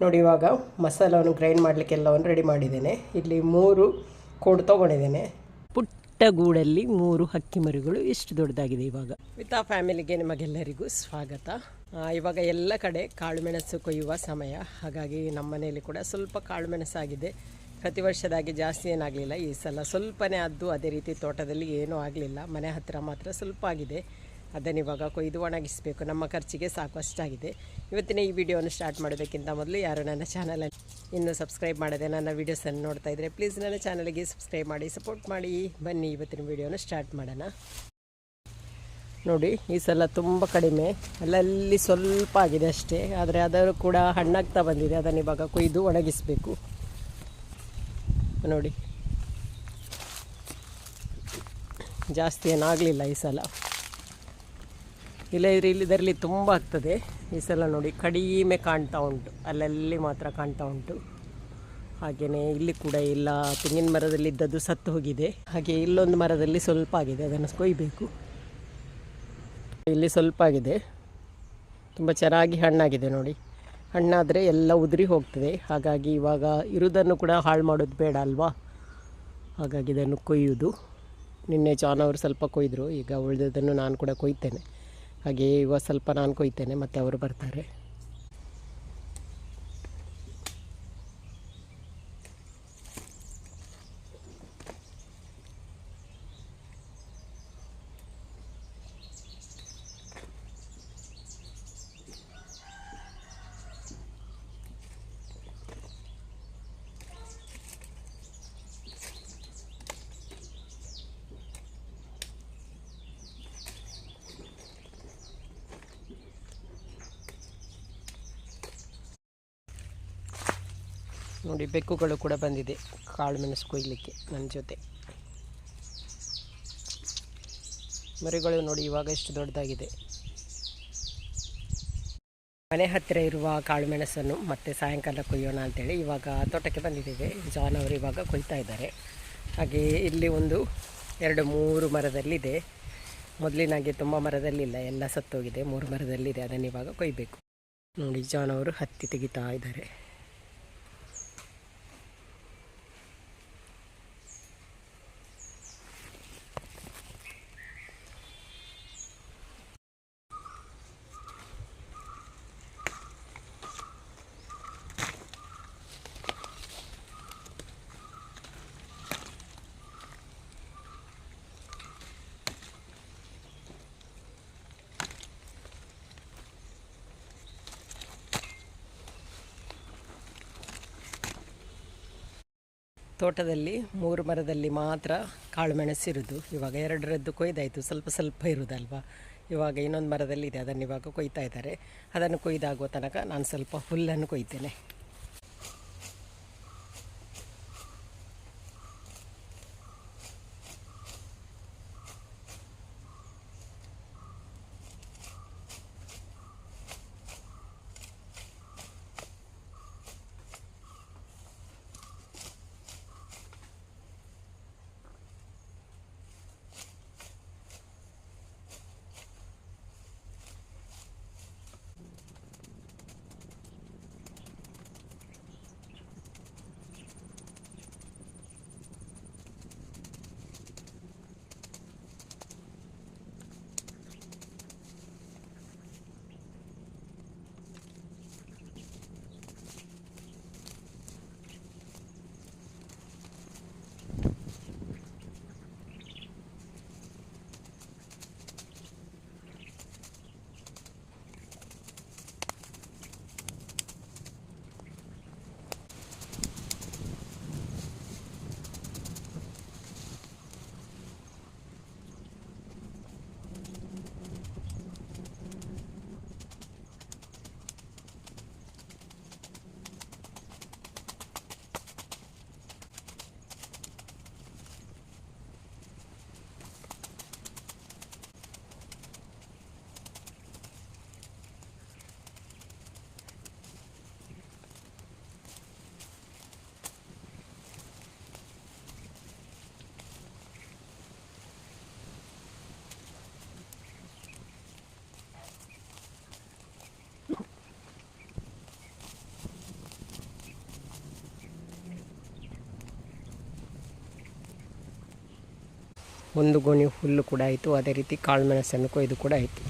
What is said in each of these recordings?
ನೋಡಿ ಇವಾಗ ಮಸಾಲವನ್ನು grind ಮಾಡಲಿಕ್ಕೆಲ್ಲವನ್ನು ready ಮಾಡಿದ್ದೇನೆ. ಇಲ್ಲಿ ಮೂರು ಕೋಡು ತೊಗೊಂಡಿದ್ದೇನೆ. ಪುಟ್ಟ ಗೂಡಲ್ಲಿ ಮೂರು ಹಕ್ಕಿ ಮರಿಗಳು ಇಷ್ಟು ದೊಡ್ಡದಾಗಿದೆ ಇವಾಗ? ವಿತ್ ಆ ಫ್ಯಾಮಿಲಿಗೆ ನಿಮಗೆಲ್ಲರಿಗೂ ಸ್ವಾಗತ. ಇವಾಗ ಎಲ್ಲ ಕಡೆ ಕಾಳುಮೆಣಸು ಕೊಯ್ಯುವ ಸಮಯ. ಹಾಗಾಗಿ ನಮ್ಮ ಮನೆಯಲ್ಲಿ ಕೂಡ ಸ್ವಲ್ಪ ಕಾಳುಮೆಣಸಾಗಿದೆ. ಪ್ರತಿ ವರ್ಷದಾಗಿ ಜಾಸ್ತಿ ಏನಾಗಲಿಲ್ಲ. ಈ ಸಲ ಸ್ವಲ್ಪನೇ ಅದ್ದು ಅದೇ ರೀತಿ ತೋಟದಲ್ಲಿ ಏನೂ ಆಗಲಿಲ್ಲ. ಮನೆ ಹತ್ತಿರ ಮಾತ್ರ ಸ್ವಲ್ಪ ಆಗಿದೆ. ಅದನ್ನು ಇವಾಗ ಕೊಯ್ದು ಒಣಗಿಸಬೇಕು. ನಮ್ಮ ಖರ್ಚಿಗೆ ಸಾಕು ಅಷ್ಟಾಗಿದೆ ಇವತ್ತಿನ ಈ ವಿಡಿಯೋವನ್ನು ಸ್ಟಾರ್ಟ್ ಮಾಡೋದಕ್ಕಿಂತ ಮೊದಲು ಯಾರು ನನ್ನ ಚಾನಲಲ್ಲಿ ಇನ್ನೂ ಸಬ್ಸ್ಕ್ರೈಬ್ ಮಾಡದೆ ನನ್ನ ವೀಡಿಯೋಸನ್ನು ನೋಡ್ತಾ ಇದ್ದರೆ ಪ್ಲೀಸ್ ನನ್ನ ಚಾನಲ್ಗೆ ಸಬ್ಸ್ಕ್ರೈಬ್ ಮಾಡಿ ಸಪೋರ್ಟ್ ಮಾಡಿ. ಬನ್ನಿ ಇವತ್ತಿನ ವಿಡಿಯೋನ ಸ್ಟಾರ್ಟ್ ಮಾಡೋಣ. ನೋಡಿ, ಈ ಸಲ ತುಂಬ ಕಡಿಮೆ. ಅಲ್ಲಲ್ಲಿ ಸ್ವಲ್ಪ ಆಗಿದೆ ಅಷ್ಟೇ. ಆದರೆ ಅದರ ಕೂಡ ಹಣ್ಣಾಗ್ತಾ ಬಂದಿದೆ. ಅದನ್ನು ಇವಾಗ ಕೊಯ್ದು ಒಣಗಿಸಬೇಕು. ನೋಡಿ. ಜಾಸ್ತಿ ಏನಾಗಲಿಲ್ಲ ಈ ಸಲ. ಇಲ್ಲ ಇದ್ರೆ ಇಲ್ಲಿ ಇದರಲ್ಲಿ ತುಂಬ ಆಗ್ತದೆ. ಈ ಸಲ ನೋಡಿ, ಕಡಿಮೆ ಕಾಣ್ತಾ ಉಂಟು. ಅಲ್ಲಲ್ಲಿ ಮಾತ್ರ ಕಾಣ್ತಾ ಉಂಟು. ಹಾಗೆಯೇ ಇಲ್ಲಿ ಕೂಡ ಇಲ್ಲ. ತೆಂಗಿನ ಮರದಲ್ಲಿ ಇದ್ದದ್ದು ಸತ್ತು ಹೋಗಿದೆ. ಹಾಗೆ ಇಲ್ಲೊಂದು ಮರದಲ್ಲಿ ಸ್ವಲ್ಪ ಆಗಿದೆ. ಅದನ್ನು ಕೊಯ್ಬೇಕು. ಇಲ್ಲಿ ಸ್ವಲ್ಪ ಆಗಿದೆ. ತುಂಬ ಚೆನ್ನಾಗಿ ಹಣ್ಣಾಗಿದೆ ನೋಡಿ. ಹಣ್ಣಾದರೆ ಎಲ್ಲ ಉದುರಿ ಹೋಗ್ತದೆ. ಹಾಗಾಗಿ ಇವಾಗ ಇರುವುದನ್ನು ಕೂಡ ಹಾಳು ಮಾಡೋದು ಬೇಡ ಅಲ್ವಾ? ಹಾಗಾಗಿ ಇದನ್ನು ಕೊಯ್ಯುವುದು. ನಿನ್ನೆ ಜಾನ್ ಸ್ವಲ್ಪ ಕೊಯ್ದರು. ಈಗ ಉಳಿದದನ್ನು ನಾನು ಕೂಡ ಕೊಯ್ತೇನೆ. ಹಾಗೆ ಇವಾಗ ಸ್ವಲ್ಪ ನಾನು ಕೊಯ್ತೇನೆ ಮತ್ತೆ ಅವರು ಬರ್ತಾರೆ. ನೋಡಿ, ಬೆಕ್ಕುಗಳು ಕೂಡ ಬಂದಿದೆ ಕಾಳು ಮೆಣಸು ಕೊಯ್ಲಿಕ್ಕೆ ನನ್ನ ಜೊತೆ. ಮರಿಗಳು ನೋಡಿ, ಇವಾಗ ಎಷ್ಟು ದೊಡ್ಡದಾಗಿದೆ. ಮನೆ ಹತ್ತಿರ ಇರುವ ಕಾಳು ಮೆಣಸನ್ನು ಮತ್ತೆ ಸಾಯಂಕಾಲ ಕೊಯ್ಯೋಣ ಅಂತೇಳಿ ಇವಾಗ ತೋಟಕ್ಕೆ ಬಂದಿದ್ದೇವೆ. ಜಾನ್ ಅವರು ಇವಾಗ ಕೊಯ್ತಾ ಇದ್ದಾರೆ. ಹಾಗೆ ಇಲ್ಲಿ ಒಂದು ಎರಡು ಮೂರು ಮರದಲ್ಲಿದೆ. ಮೊದಲಿನಾಗೆ ತುಂಬ ಮರದಲ್ಲಿಲ್ಲ, ಎಲ್ಲ ಸತ್ತೋಗಿದೆ. ಮೂರು ಮರದಲ್ಲಿದೆ, ಅದನ್ನು ಇವಾಗ ಕೊಯ್ಬೇಕು. ನೋಡಿ, ಜಾನ್ ಅವರು ಹತ್ತಿ ತೆಗಿತಾ ಇದ್ದಾರೆ. ತೋಟದಲ್ಲಿ ಮೂರು ಮರದಲ್ಲಿ ಮಾತ್ರ ಕಾಳು ಮೆಣಸಿರೋದು. ಇವಾಗ ಎರಡರದ್ದು ಕೊಯ್ದಾಯಿತು. ಸ್ವಲ್ಪ ಸ್ವಲ್ಪ ಇರುವುದಲ್ವಾ ಇವಾಗ ಇನ್ನೊಂದು ಮರದಲ್ಲಿ ಇದೆ ಅದನ್ನು ಇವಾಗ ಕೊಯ್ತಾ ಇದ್ದಾರೆ. ಅದನ್ನು ಕೊಯ್ದಾಗುವ ತನಕ ನಾನು ಸ್ವಲ್ಪ ಹುಲ್ಲನ್ನು ಕೊಯ್ತೇನೆ. ಒಂದು ಗೋಣಿ ಹುಲ್ಲು ಕೂಡ ಆಯಿತು. ಅದೇ ರೀತಿ ಕಾಳುಮೆಣಸನ್ನು ಕೊಯ್ದು ಕೂಡ ಆಯಿತು.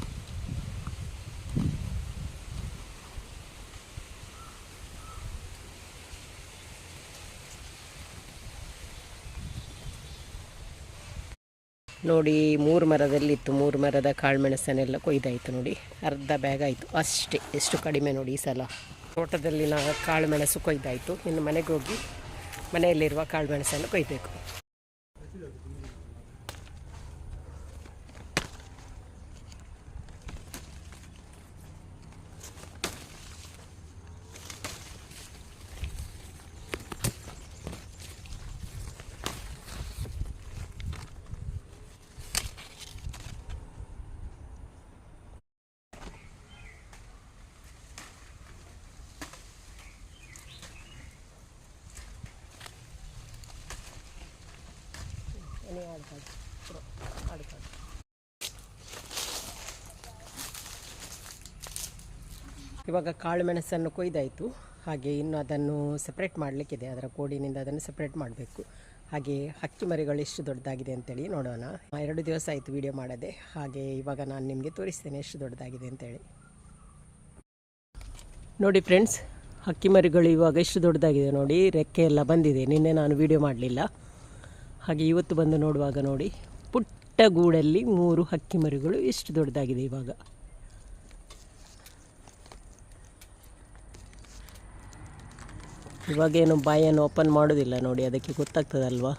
ನೋಡಿ, ಮೂರು ಮರದಲ್ಲಿತ್ತು ಮೂರು ಮರದ ಕಾಳುಮೆಣಸನ್ನೆಲ್ಲ ಕೊಯ್ದಾಯಿತು ನೋಡಿ. ಅರ್ಧ ಬ್ಯಾಗ್ ಆಯಿತು. ಅಷ್ಟೇ, ಎಷ್ಟು ಕಡಿಮೆ ನೋಡಿ ಈ ಸಲ. ತೋಟದಲ್ಲಿನ ಕಾಳುಮೆಣಸು ಕೊಯ್ದಾಯಿತು. ಇನ್ನು ಮನೆಗೆ ಹೋಗಿ ಮನೆಯಲ್ಲಿರುವ ಕಾಳುಮೆಣಸನ್ನು ಕೊಯ್ಬೇಕು. ಇವಾಗ ಕಾಳು ಮೆಣಸನ್ನು ಕೊಯ್ದಾಯಿತು. ಹಾಗೆ ಇನ್ನು ಅದನ್ನು ಸಪ್ರೇಟ್ ಮಾಡಲಿಕ್ಕಿದೆ. ಅದರ ಕೋಡಿನಿಂದ ಅದನ್ನು ಸಪ್ರೇಟ್ ಮಾಡಬೇಕು. ಹಾಗೆ ಹಕ್ಕಿ ಮರಿಗಳು ಎಷ್ಟು ದೊಡ್ಡದಾಗಿದೆ ಅಂತೇಳಿ ನೋಡೋಣ. ಎರಡು ದಿವಸ ಆಯಿತು ವಿಡಿಯೋ ಮಾಡದೆ. ಹಾಗೆ ಇವಾಗ ನಾನು ನಿಮಗೆ ತೋರಿಸ್ತೇನೆ ಎಷ್ಟು ದೊಡ್ಡದಾಗಿದೆ ಅಂತೇಳಿ. ನೋಡಿ ಫ್ರೆಂಡ್ಸ್ ಹಕ್ಕಿ ಮರಿಗಳು ಇವಾಗ ಎಷ್ಟು ದೊಡ್ಡದಾಗಿದೆ ನೋಡಿ. ರೆಕ್ಕೆ ಎಲ್ಲ ಬಂದಿದೆ. ನಿನ್ನೆ ನಾನು ವಿಡಿಯೋ ಮಾಡಲಿಲ್ಲ. ಹಾಗೆ ಇವತ್ತು ಬಂದು ನೋಡುವಾಗ ನೋಡಿ, ಪುಟ್ಟ ಗೂಡಲ್ಲಿ ಮೂರು ಹಕ್ಕಿ ಮರಿಗಳು ಎಷ್ಟು ದೊಡ್ಡದಾಗಿದೆ ಇವಾಗ. ಇವಾಗೇನು ಬಾಯನ್ನು ಓಪನ್ ಮಾಡೋದಿಲ್ಲ ನೋಡಿ, ಅದಕ್ಕೆ ಗೊತ್ತಾಗ್ತದಲ್ವಾ?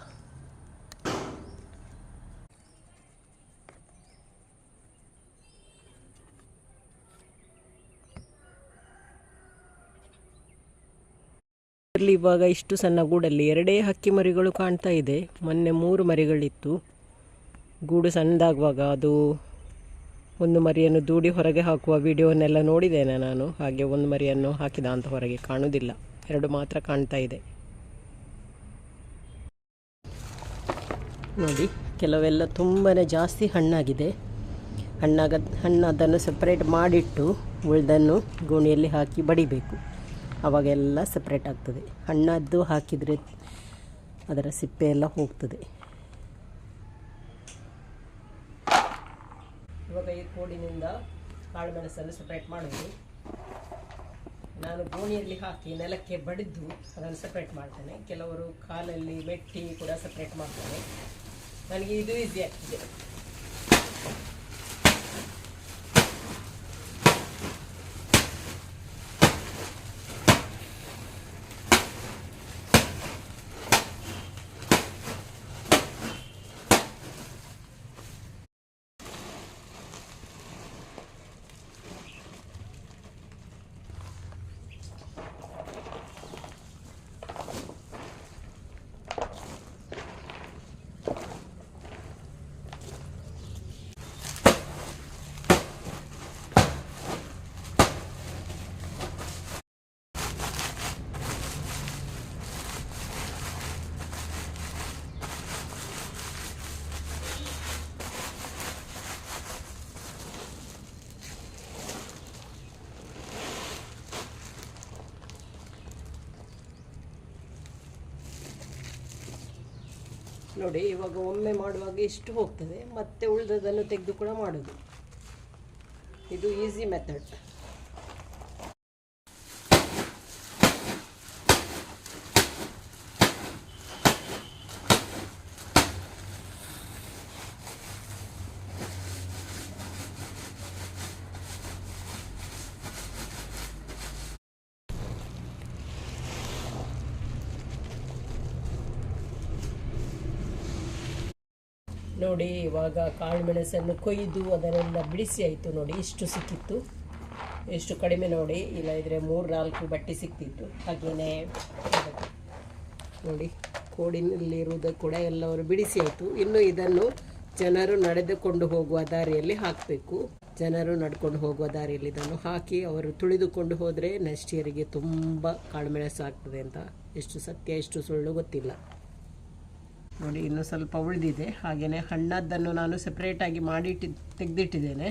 ಇದರಲ್ಲಿ ಇವಾಗ ಇಷ್ಟು ಸಣ್ಣ ಗೂಡಲ್ಲಿ ಎರಡೇ ಹಕ್ಕಿ ಮರಿಗಳು ಕಾಣ್ತಾ ಇದೆ. ಮೊನ್ನೆ ಮೂರು ಮರಿಗಳಿತ್ತು. ಗೂಡು ಸಣ್ಣದಾಗುವಾಗ ಅದು ಒಂದು ಮರಿಯನ್ನು ದೂಡಿ ಹೊರಗೆ ಹಾಕುವ ವಿಡಿಯೋನೆಲ್ಲ ನೋಡಿದ್ದೇನೆ ನಾನು. ಹಾಗೆ ಒಂದು ಮರಿಯನ್ನು ಹಾಕಿದ ಅಂತ ಹೊರಗೆ ಕಾಣುವುದಿಲ್ಲ. ಎರಡು ಮಾತ್ರ ಕಾಣ್ತಾ ಇದೆ. ನೋಡಿ, ಕೆಲವೆಲ್ಲ ತುಂಬಾ ಜಾಸ್ತಿ ಹಣ್ಣಾಗಿದೆ. ಹಣ್ಣಾಗ ಹಣ್ಣು ಅದನ್ನು ಸಪ್ರೇಟ್ ಮಾಡಿಟ್ಟು ಉಳ್ದನ್ನು ಗೋಣಿಯಲ್ಲಿ ಹಾಕಿ ಬಡಿಬೇಕು. ಅವಾಗೆಲ್ಲ ಸಪ್ರೇಟ್ ಆಗ್ತದೆ. ಹಣ್ಣದ್ದು ಹಾಕಿದರೆ ಅದರ ಸಿಪ್ಪೆ ಎಲ್ಲ ಹೋಗ್ತದೆ. ಇವಾಗ ಈ ಕೋಡಿನಿಂದ ಕಾಳು ಮೆಣಸನ್ನು ಸಪ್ರೇಟ್ ಮಾಡೋದು. ನಾನು ಗೋಣಿಯಲ್ಲಿ ಹಾಕಿ ನೆಲಕ್ಕೆ ಬಡಿದು ಅದನ್ನು ಸಪ್ರೇಟ್ ಮಾಡ್ತೇನೆ. ಕೆಲವರು ಕಾಲಲ್ಲಿ ಮೆಟ್ಟಿ ಕೂಡ ಸಪ್ರೇಟ್ ಮಾಡ್ತಾರೆ. ನನಗೆ ಇದು ಈಸಿ ಆಗ್ತದೆ. ನೋಡಿ ಇವಾಗ ಒಮ್ಮೆ ಮಾಡುವಾಗ ಇಷ್ಟು ಹೋಗ್ತದೆ ಮತ್ತೆ ಉಳಿದದನ್ನು ತೆಗೆದು ಕೂಡ ಮಾಡೋದು. ಇದು ಈಸಿ ಮೆಥಡ್ ನೋಡಿ, ಇವಾಗ ಕಾಳು ಮೆಣಸನ್ನು ಕೊಯ್ದು ಅದನ್ನೆಲ್ಲ ಬಿಡಿಸಿ ಆಯಿತು ನೋಡಿ, ಇಷ್ಟು ಸಿಕ್ಕಿತ್ತು. ಎಷ್ಟು ಕಡಿಮೆ ನೋಡಿ ಇಲ್ಲ ಇದ್ರೆ ಮೂರು, ನಾಲ್ಕು ಬಟ್ಟೆ ಸಿಕ್ತಿತ್ತು. ಹಾಗೆಯೇ ನೋಡಿ, ಕೋಡಿನಲ್ಲಿರುವುದು ಕೂಡ ಎಲ್ಲವರು ಬಿಡಿಸಿ ಆಯಿತು. ಇನ್ನು ಇದನ್ನು ಜನರು ನಡೆದುಕೊಂಡು ಹೋಗುವ ದಾರಿಯಲ್ಲಿ ಹಾಕಬೇಕು. ಜನರು ನಡ್ಕೊಂಡು ಹೋಗುವ ದಾರಿಯಲ್ಲಿ ಇದನ್ನು ಹಾಕಿ ಅವರು ತುಳಿದುಕೊಂಡು ಹೋದರೆ ನೆಕ್ಸ್ಟ್ ಇಯರಿಗೆ ತುಂಬ ಕಾಳುಮೆಣಸು ಆಗ್ತದೆ ಅಂತ. ಎಷ್ಟು ಸತ್ಯ, ಎಷ್ಟು ಸುಳ್ಳು ಗೊತ್ತಿಲ್ಲ. ನೋಡಿ, ಇನ್ನು ಸ್ವಲ್ಪ ಉಳಿದಿದೆ. ಹಾಗೆಯೇ ಹಣ್ಣದ್ದನ್ನು ನಾನು ಸೆಪ್ರೇಟಾಗಿ ಮಾಡಿಟ್ಟು, ತೆಗೆದಿಟ್ಟಿದ್ದೇನೆ.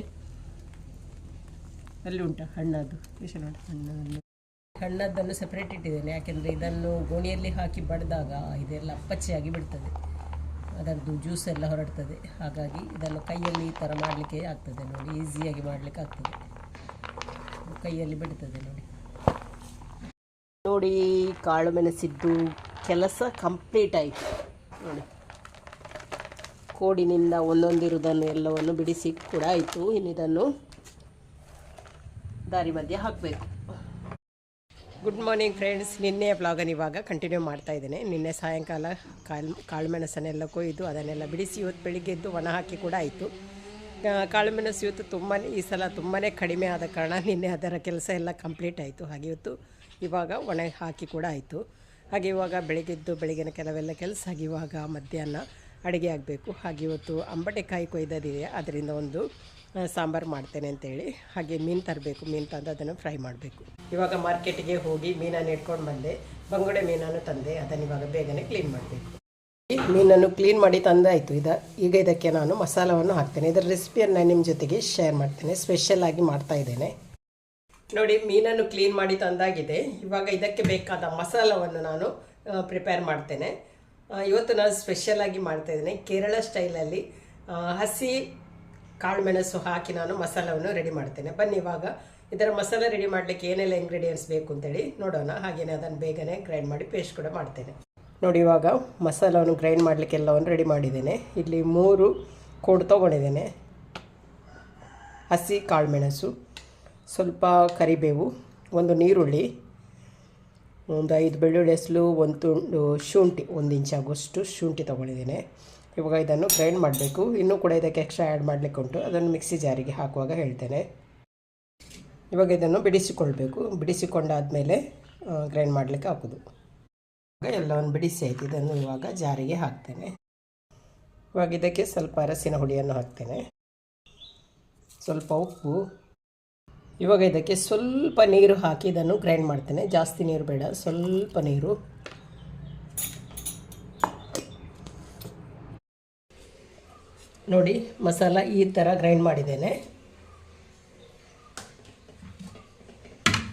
ಅಲ್ಲಿ ಉಂಟಾ ಹಣ್ಣದ್ದು? ವಿಷಯ ನೋಡಿ. ಹಣ್ಣು ಹಣ್ಣದ್ದನ್ನು ಸಪ್ರೇಟ್ ಇಟ್ಟಿದ್ದೇನೆ. ಯಾಕೆಂದರೆ ಇದನ್ನು ಗೋಣಿಯಲ್ಲಿ ಹಾಕಿ ಬಡಿದಾಗ ಇದೆಲ್ಲ ಅಪ್ಪಚ್ಚಿಯಾಗಿ ಬಿಡ್ತದೆ. ಅದರದ್ದು ಜ್ಯೂಸ್ ಎಲ್ಲ ಹೊರಡ್ತದೆ. ಹಾಗಾಗಿ ಇದನ್ನು ಕೈಯಲ್ಲಿ ಈ ಥರ ಮಾಡಲಿಕ್ಕೆ ಆಗ್ತದೆ ನೋಡಿ. ಈಸಿಯಾಗಿ ಮಾಡಲಿಕ್ಕೆ ಆಗ್ತದೆ. ಕೈಯಲ್ಲಿ ಬಿಡ್ತದೆ ನೋಡಿ. ನೋಡಿ, ಕಾಳು ಮೆಣಸಿದ್ದು ಕೆಲಸ ಕಂಪ್ಲೀಟ್ ಆಯಿತು. ನೋಡಿ. ಕೋಡಿನಿಂದ ಒಂದೊಂದಿರುವುದನ್ನು ಎಲ್ಲವನ್ನು ಬಿಡಿಸಿ ಕೂಡ ಆಯಿತು. ಇನ್ನು ಇದನ್ನು ದಾರಿ ಮಧ್ಯೆ ಹಾಕಬೇಕು. ಗುಡ್ ಮಾರ್ನಿಂಗ್ ಫ್ರೆಂಡ್ಸ್ ನಿನ್ನೆ ಬ್ಲಾಗನ್ನು ಇವಾಗ ಕಂಟಿನ್ಯೂ ಮಾಡ್ತಾ ಇದ್ದೇನೆ. ನಿನ್ನೆ ಸಾಯಂಕಾಲ ಕಾಳು ಕಾಳುಮೆಣಸನ್ನೆಲ್ಲ ಕೊಯ್ದು ಅದನ್ನೆಲ್ಲ ಬಿಡಿಸಿ ಇವತ್ತು ಬೆಳಿಗ್ಗೆ ಎದ್ದು ಒಣ ಹಾಕಿ ಕೂಡ ಆಯಿತು. ಕಾಳುಮೆಣಸು ಇವತ್ತು ತುಂಬಾ ಈ ಸಲ ತುಂಬಾ ಕಡಿಮೆ ಆದ ಕಾರಣ ನಿನ್ನೆ ಅದರ ಕೆಲಸ ಎಲ್ಲ ಕಂಪ್ಲೀಟ್ ಆಯಿತು. ಹಾಗೆ ಇವತ್ತು ಇವಾಗ ಒಣ ಹಾಕಿ ಕೂಡ ಆಯಿತು. ಹಾಗೆ ಇವಾಗ ಬೆಳಗ್ಗೆದ್ದು ಬೆಳಗಿನ ಕೆಲವೆಲ್ಲ ಕೆಲಸ, ಹಾಗೆ ಇವಾಗ ಮಧ್ಯಾಹ್ನ ಅಡುಗೆ ಆಗಬೇಕು. ಹಾಗೆ ಇವತ್ತು ಅಂಬಟೆಕಾಯಿ ಕೊಯ್ದದಿದೆ ಅದರಿಂದ ಒಂದು ಸಾಂಬಾರು ಮಾಡ್ತೇನೆ ಅಂತೇಳಿ. ಹಾಗೆ ಮೀನು ತರಬೇಕು. ಮೀನು ತಂದು ಅದನ್ನು ಫ್ರೈ ಮಾಡಬೇಕು. ಇವಾಗ ಮಾರ್ಕೆಟಿಗೆ ಹೋಗಿ ಮೀನನ್ನು ಇಟ್ಕೊಂಡು ಬಂದೆ. ಬಂಗುಡೆ ಮೀನನ್ನು ತಂದೆ. ಅದನ್ನು ಇವಾಗ ಬೇಗನೆ ಕ್ಲೀನ್ ಮಾಡಬೇಕು. ಮೀನನ್ನು ಕ್ಲೀನ್ ಮಾಡಿ ತಂದಾಯಿತು. ಇದ, ಈಗ ಇದಕ್ಕೆ ನಾನು ಮಸಾಲವನ್ನು ಹಾಕ್ತೇನೆ. ಇದರ ರೆಸಿಪಿಯನ್ನು ನಿಮ್ಮ ಜೊತೆಗೆ ಶೇರ್ ಮಾಡ್ತೇನೆ. ಸ್ಪೆಷಲ್ ಆಗಿ ಮಾಡ್ತಾ ಇದ್ದೇನೆ. ನೋಡಿ, ಮೀನನ್ನು ಕ್ಲೀನ್ ಮಾಡಿ ತಂದಾಗಿದೆ. ಇವಾಗ ಇದಕ್ಕೆ ಬೇಕಾದ ಮಸಾಲವನ್ನು ನಾನು ಪ್ರಿಪೇರ್ ಮಾಡ್ತೇನೆ. ಇವತ್ತು ನಾನು ಸ್ಪೆಷಲ್ ಆಗಿ ಮಾಡ್ತಾ ಇದ್ದೇನೆ. ಕೇರಳ ಸ್ಟೈಲಲ್ಲಿ ಹಸಿ ಕಾಳುಮೆಣಸು ಹಾಕಿ ನಾನು ಮಸಾಲವನ್ನು ರೆಡಿ ಮಾಡ್ತೇನೆ. ಬನ್ನಿ, ಇವಾಗ ಇದರ ಮಸಾಲ ರೆಡಿ ಮಾಡಲಿಕ್ಕೆ ಏನೆಲ್ಲ ಇಂಗ್ರೀಡಿಯೆಂಟ್ಸ್ ಬೇಕು ಅಂತೇಳಿ ನೋಡೋಣ. ಹಾಗೆಯೇ ಅದನ್ನು ಬೇಗನೆ ಗ್ರೈಂಡ್ ಮಾಡಿ ಪೇಸ್ಟ್ ಕೂಡ ಮಾಡ್ತೇನೆ. ನೋಡಿ, ಇವಾಗ ಮಸಾಲವನ್ನು ಗ್ರೈಂಡ್ ಮಾಡಲಿಕ್ಕೆ ಎಲ್ಲವನ್ನು ರೆಡಿ ಮಾಡಿದ್ದೇನೆ. ಇಲ್ಲಿ ಮೂರು ಕೋಡು ತೊಗೊಂಡಿದ್ದೇನೆ. ಹಸಿ ಕಾಳುಮೆಣಸು. ಸ್ವಲ್ಪ ಕರಿಬೇವು, ಒಂದು ನೀರುಳ್ಳಿ, ಒಂದು ಐದು ಬೆಳ್ಳುಳ್ಳಿ ಹೆಸಲು, ಒಂದು ತುಂಡು ಶುಂಠಿ, ಒಂದು ಇಂಚ್ ಆಗುವಷ್ಟು ಶುಂಠಿ ತೊಗೊಂಡಿದ್ದೀನಿ. ಇವಾಗ ಇದನ್ನು ಗ್ರೈಂಡ್ ಮಾಡಬೇಕು. ಇನ್ನೂ ಕೂಡ ಇದಕ್ಕೆ ಎಕ್ಸ್ಟ್ರಾ ಆ್ಯಡ್ ಮಾಡಲಿಕ್ಕೆ ಉಂಟು. ಅದನ್ನು ಮಿಕ್ಸಿ ಜಾರಿಗೆ ಹಾಕುವಾಗ ಹೇಳ್ತೇನೆ. ಇವಾಗ ಇದನ್ನು ಬಿಡಿಸಿಕೊಳ್ಬೇಕು. ಬಿಡಿಸಿಕೊಂಡಾದಮೇಲೆ ಗ್ರೈಂಡ್ ಮಾಡಲಿಕ್ಕೆ ಹಾಕೋದು. ಇವಾಗ ಎಲ್ಲವನ್ನು ಬಿಡಿಸಿ ಆಯ್ತು. ಇದನ್ನು ಇವಾಗ ಜಾರಿಗೆ ಹಾಕ್ತೇನೆ. ಇವಾಗ ಇದಕ್ಕೆ ಸ್ವಲ್ಪ ಅರಸಿನ ಹುಡಿಯನ್ನು ಹಾಕ್ತೇನೆ. ಸ್ವಲ್ಪ ಉಪ್ಪು ಇವಾಗ ಇದಕ್ಕೆ ಸ್ವಲ್ಪ ನೀರು ಹಾಕಿ ಇದನ್ನು ಗ್ರೈಂಡ್ ಮಾಡ್ತೇನೆ. ಜಾಸ್ತಿ ನೀರು ಬೇಡ, ಸ್ವಲ್ಪ ನೀರು. ನೋಡಿ, ಮಸಾಲ ಈ ಥರ ಗ್ರೈಂಡ್ ಮಾಡಿದ್ದೇನೆ.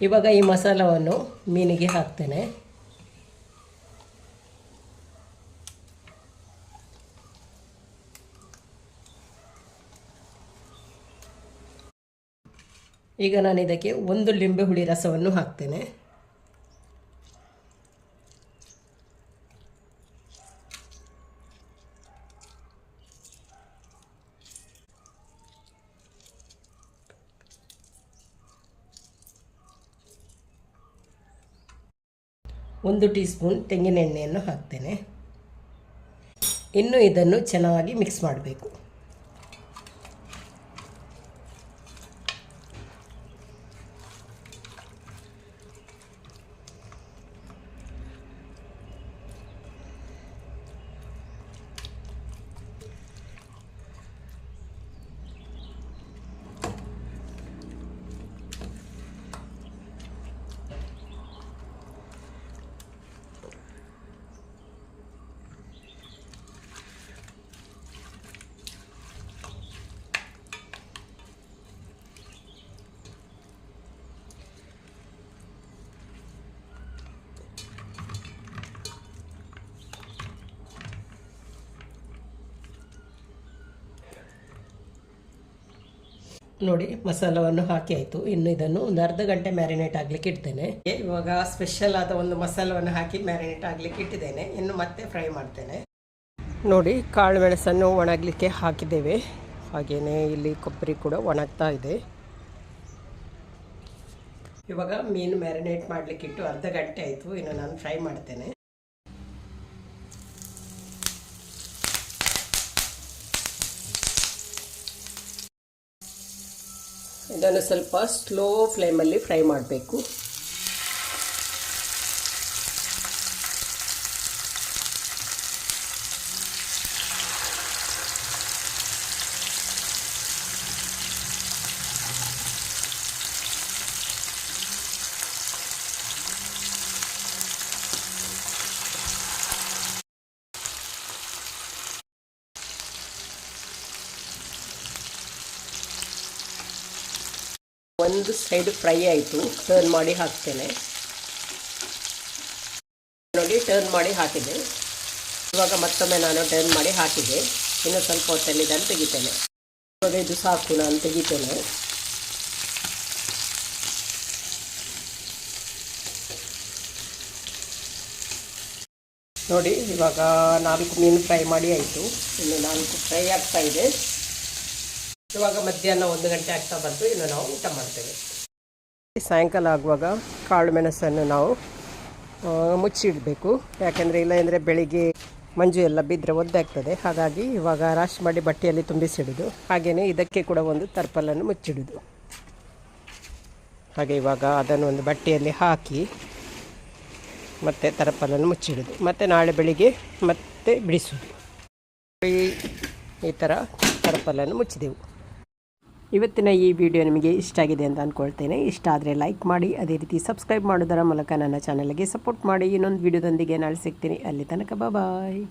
ಇವಾಗ ಈ ಮಸಾಲವನ್ನು ಮೀನಿಗೆ ಹಾಕ್ತೇನೆ. ಈಗ ನಾನು ಇದಕ್ಕೆ ಒಂದು ಲಿಂಬೆ ಹುಳಿ ರಸವನ್ನು ಹಾಕ್ತೇನೆ. ಒಂದು ಟೀ ಸ್ಪೂನ್ ತೆಂಗಿನ ಎಣ್ಣೆಯನ್ನು ಹಾಕ್ತೇನೆ. ಇನ್ನು ಇದನ್ನು ಚೆನ್ನಾಗಿ ಮಿಕ್ಸ್ ಮಾಡಬೇಕು. ನೋಡಿ, ಮಸಾಲವನ್ನು ಹಾಕಿ ಆಯಿತು. ಇನ್ನು ಇದನ್ನು ಒಂದು ಅರ್ಧ ಗಂಟೆ ಮ್ಯಾರಿನೇಟ್ ಆಗಲಿಕ್ಕೆ ಇಡ್ತೇನೆ. ಇವಾಗ ಸ್ಪೆಷಲ್ ಆದ ಒಂದು ಮಸಾಲವನ್ನು ಹಾಕಿ ಮ್ಯಾರಿನೇಟ್ ಆಗಲಿಕ್ಕೆ ಇಟ್ಟಿದ್ದೇನೆ. ಇನ್ನು ಮತ್ತೆ ಫ್ರೈ ಮಾಡ್ತೇನೆ. ನೋಡಿ, ಕಾಳು ಮೆಣಸನ್ನು ಒಣಗಲಿಕ್ಕೆ ಹಾಕಿದ್ದೇವೆ. ಹಾಗೆಯೇ ಇಲ್ಲಿ ಕೊಬ್ಬರಿ ಕೂಡ ಒಣಗ್ತಾ ಇದೆ. ಇವಾಗ ಮೀನು ಮ್ಯಾರಿನೇಟ್ ಮಾಡಲಿಕ್ಕಿಟ್ಟು ಅರ್ಧ ಗಂಟೆ ಆಯಿತು. ಇನ್ನು ನಾನು ಫ್ರೈ ಮಾಡ್ತೇನೆ. ಇದನ್ನು ಸ್ವಲ್ಪ ಸ್ಲೋ ಫ್ಲೇಮಲ್ಲಿ ಫ್ರೈ ಮಾಡಬೇಕು. ಒಂದು ಸೈಡ್ ಫ್ರೈ ಆಯಿತು. ಟರ್ನ್ ಮಾಡಿ ಹಾಕ್ತೇನೆ. ನೋಡಿ ಟರ್ನ್ ಮಾಡಿ ಹಾಕಿದೆ. ಇವಾಗ ಮತ್ತೊಮ್ಮೆ ನಾನು ಟರ್ನ್ ಮಾಡಿ ಹಾಕಿದೆ. ಇನ್ನು ಸ್ವಲ್ಪ ಹೊತ್ತಲ್ಲಿ ನಾನು ತೆಗಿತೇನೆ. ಇವಾಗ ಇದು ಸಾಕು, ನಾನು ತೆಗಿತೇನೆ. ನೋಡಿ, ಇವಾಗ ನಾಲ್ಕು ಮೀನು ಫ್ರೈ ಮಾಡಿ ಆಯಿತು. ಇನ್ನು ನಾಲ್ಕು ಫ್ರೈ ಆಗ್ತಾ ಇದೆ. ಇವಾಗ ಮಧ್ಯಾಹ್ನ ಒಂದು ಗಂಟೆ ಆಗ್ತಾ ಬಂತು, ಇನ್ನು ನಾವು ಊಟ ಮಾಡ್ತೇವೆ. ಸಾಯಂಕಾಲ ಆಗುವಾಗ ಕಾಳು ಮೆಣಸನ್ನು ನಾವು ಮುಚ್ಚಿಡಬೇಕು. ಯಾಕೆಂದರೆ ಇಲ್ಲಾಂದರೆ ಬೆಳಿಗ್ಗೆ ಮಂಜು ಎಲ್ಲ ಬಿದ್ದರೆ ಒದ್ದಾಗ್ತದೆ ಹಾಗಾಗಿ ಇವಾಗ ರಾಶಿ ಮಾಡಿ ಬಟ್ಟೆಯಲ್ಲಿ ತುಂಬಿಸಿಡೋದು. ಹಾಗೆಯೇ ಇದಕ್ಕೆ ಕೂಡ ಒಂದು ತರ್ಪಲನ್ನು ಮುಚ್ಚಿಡೋದು. ಹಾಗೆ ಇವಾಗ ಅದನ್ನು ಒಂದು ಬಟ್ಟೆಯಲ್ಲಿ ಹಾಕಿ ಮತ್ತೆ ತರಪಲನ್ನು ಮುಚ್ಚಿಡೋದು. ಮತ್ತು ನಾಳೆ ಬೆಳಿಗ್ಗೆ ಮತ್ತೆ ಬಿಡಿಸೋದು. ಈ ಈ ಥರ ತರಪಲನ್ನು ಮುಚ್ಚಿದೆವು. ಇವತ್ತಿನ ಈ ವಿಡಿಯೋ ನಿಮಗೆ ಇಷ್ಟ ಆಗಿದೆ ಅಂತ ಅಂದ್ಕೊಳ್ತೇನೆ ಇಷ್ಟ ಆದರೆ ಲೈಕ್ ಮಾಡಿ, ಅದೇ ರೀತಿ ಸಬ್ಸ್ಕ್ರೈಬ್ ಮಾಡೋದರ ಮೂಲಕ ನನ್ನ ಚಾನಲ್ಗೆ ಸಪೋರ್ಟ್ ಮಾಡಿ. ಇನ್ನೊಂದು ವಿಡಿಯೋದೊಂದಿಗೆ ನಾಳೆ ಸಿಗ್ತೀನಿ. ಅಲ್ಲಿ ತನಕ ಬಾಯ್